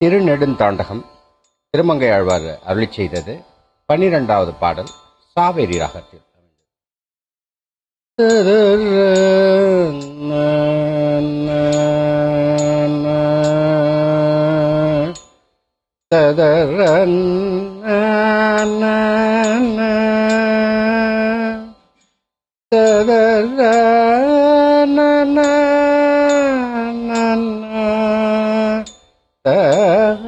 திருநெடுந்தாண்டகம் திருமங்கை ஆழ்வார் அருளி செய்தது பன்னிரெண்டாவது பாடல் சாவேரி ராகத்தில் Ah.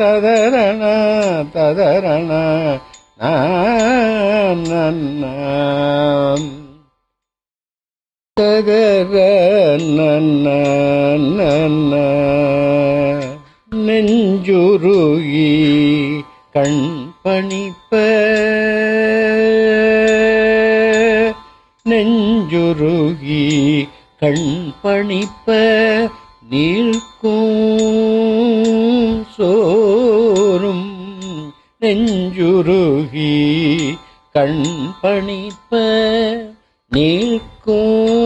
ததரண ததரண நெஞ்சுருகி கண் பணிப்ப. நெஞ்சுருகி கண் பணிப்ப. நீழ்க்கும் சோரும் நெஞ்சுருகி கண் பணிப்ப நீக்கும்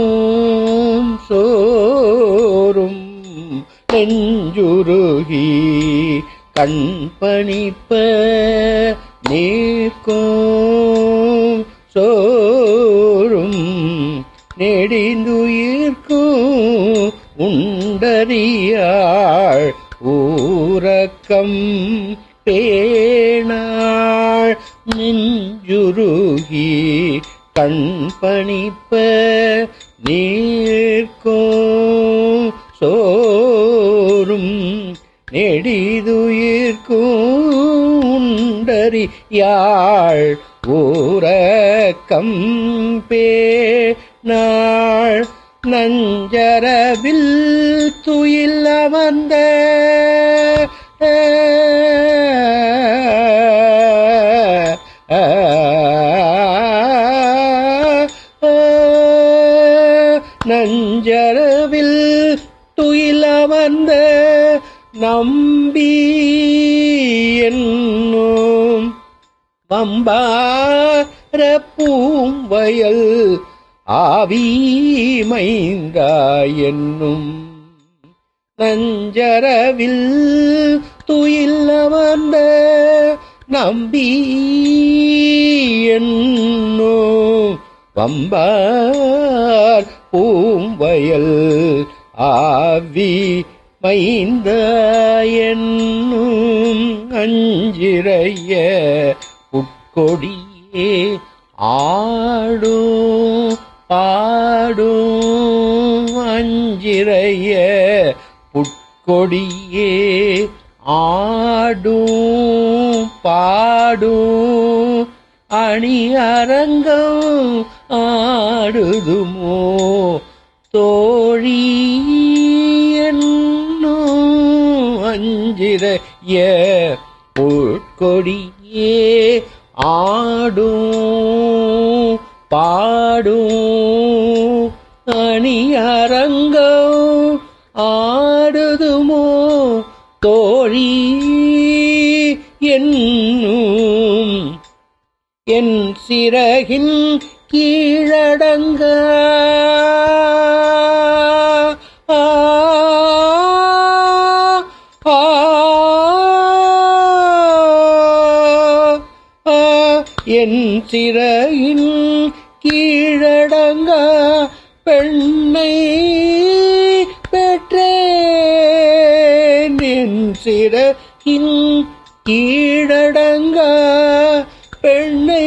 சோரும் நெஞ்சுருகி கண் பணிப்ப நீக்கும் சோரும் நெடிந்துயிர்க்கும் உண்டறியாள் ஊரக்கம் பேணாள் நெஞ்சுருகி கண் பணிப்ப நீர்க்கும் சோறும் நெடிதுயிர்க்கும் உண்டறியாள் ஊரக்கம் பேணாள் நஞ்சரவில் துயில் அமர்ந்த நஞ்சரவில் துயில் அமர்ந்த நம்பி என்னும் வம்பார பூம்பயல் ஆவி என்னும் நஞ்சரவில் துயில் அமர்ந்த நம்பி என்னோ வம்பார் பூம்பயல் ஆவி மைந்த என்னும் அஞ்சிறைய உட்கொடியே ஆடும் பாடும் அஞ்சிறைய புட்கொடியே ஆடும் பாடும் அணி அரங்கம் ஆடுதுமோ? தோழி என்னும் அஞ்சிரைய புட்கொடியே ஆடும் பாடும் அணி அரங்கம் ஆடுதுமோ? தோழி என்னும் என் சிறகின் கீழடங்க. என் சிறையின் பெற்றேன் என் கீழடங்க பெண்ணை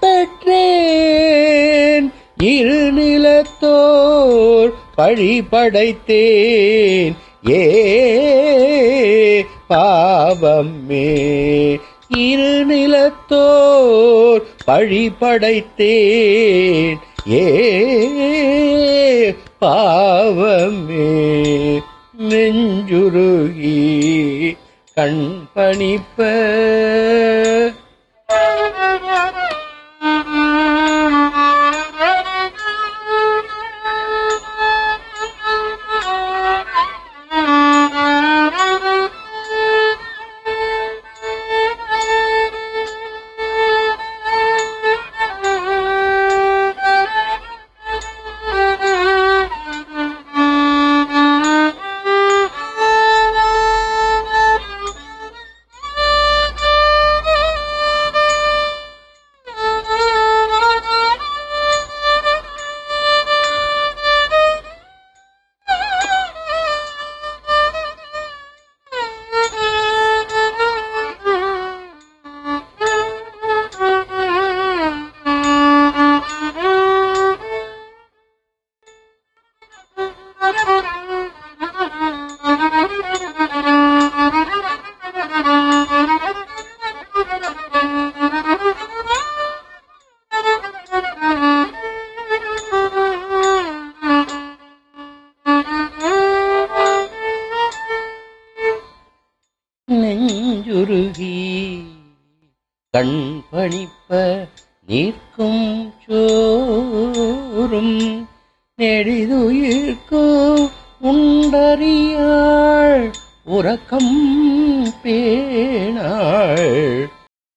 பெற்றேன். இருநிலத்தோர் பழி படைத்தேன் ஏ பாவமே இருநிலத்தோர் பழி படைத்தேன் ஏ பாவமே நெஞ்சுருகி கண் பணிப்ப கண் பணிப்ப நிற்கும் சோறும் நெடிதுயிர்க்கும் உண்டறியாள் உறக்கம் பேணாள்.